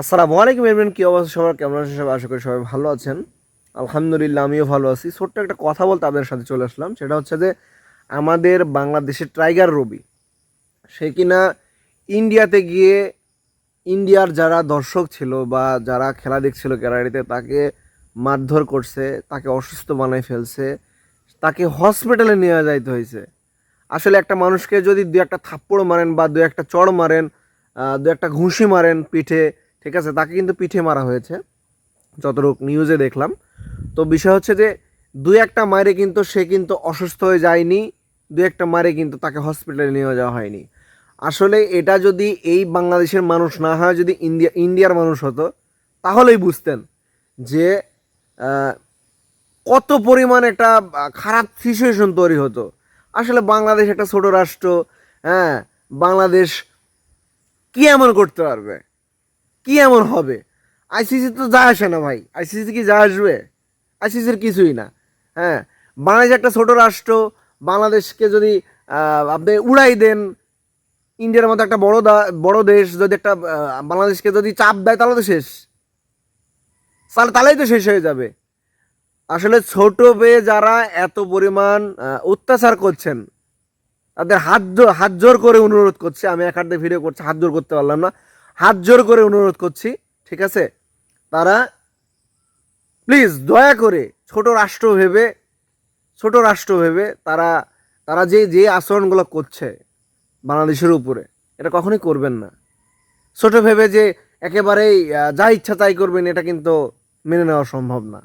আসসালামু আলাইকুম এভরিন কি অবস্থা সবার? কেমন আছেন সবাই? আশা করি সবাই ভালো আছেন। আলহামদুলিল্লাহ, আমিও ভালো আছি। ছোট্ট একটা কথা বলতে আপনাদের সাথে চলে আসলাম। সেটা হচ্ছে যে, আমাদের বাংলাদেশের টাইগার রবি, সে কিনা ইন্ডিয়াতে গিয়ে ইন্ডিয়ার যারা দর্শক ছিল বা যারা খেলা দেখছিল গ্যালারিতে তাকে মারধর করছে, তাকে অসুস্থ বানায় ফেলছে, তাকে হসপিটালে নিয়ে যাইতে হয়েছে। আসলে একটা মানুষকে যদি দু একটা থাপ্পড় মারেন বা দু একটা চড় মারেন দু একটা ঘুষি মারেন পিঠে ঠিক আছে? তাকে কিন্তু পিঠে মারা হয়েছে। যতটুক নিউজে দেখলাম। তো বিষয় হচ্ছে যে দু একটা মারে কিন্তু সে কিন্তু অসুস্থ হয়ে যায়নি দু একটা মারে কিন্তু তাকে হসপিটালে নিয়ে যাওয়া হয়নি। আসলে এটা যদি এই বাংলাদেশের মানুষ না হয়, যদি ইন্ডিয়া, ইন্ডিয়ার মানুষ হতো, তাহলেই বুঝতেন যে কত পরিমাণ একটা খারাপ সিচুয়েশন তৈরি হতো। আসলে বাংলাদেশ একটা ছোট রাষ্ট্র হ্যাঁ? বাংলাদেশ কী এমন করতে পারবে? কি এমন হবে? আইসিসি তো যা আসে না ভাই। আইসিসি কি যা আসবে? আইসিসির কিছুই না। হ্যাঁ বাংলাদেশ একটা ছোট রাষ্ট্র, বাংলাদেশকে যদি আপনি উড়াই দেন, ইন্ডিয়ার মতো একটা বড় বড় দেশ, যদি একটা বাংলাদেশকে যদি চাপ দেয়, তাহলে তো শেষ। তাহলে, তাহলেই তো শেষ হয়ে যাবে। আসলে ছোট পেয়ে যারা এত পরিমাণ অত্যাচার করছেন, তাদের হাত হাত জোর করে অনুরোধ করছে, আমি এক হাত ভিডিও করছি, হাত জোর করতে পারলাম না। হাত জোর করে অনুরোধ করছি, ঠিক আছে? তারা প্লিজ দয়া করে ছোট রাষ্ট্র ভেবে, ছোট রাষ্ট্র ভেবে তারা তারা যে যে আচরণগুলো করছে বাংলাদেশের উপরে, এটা কখনোই করবেন না। ছোট ভেবে যে একেবারেই যা ইচ্ছা তাই করবেন, এটা কিন্তু মেনে নেওয়া সম্ভব না।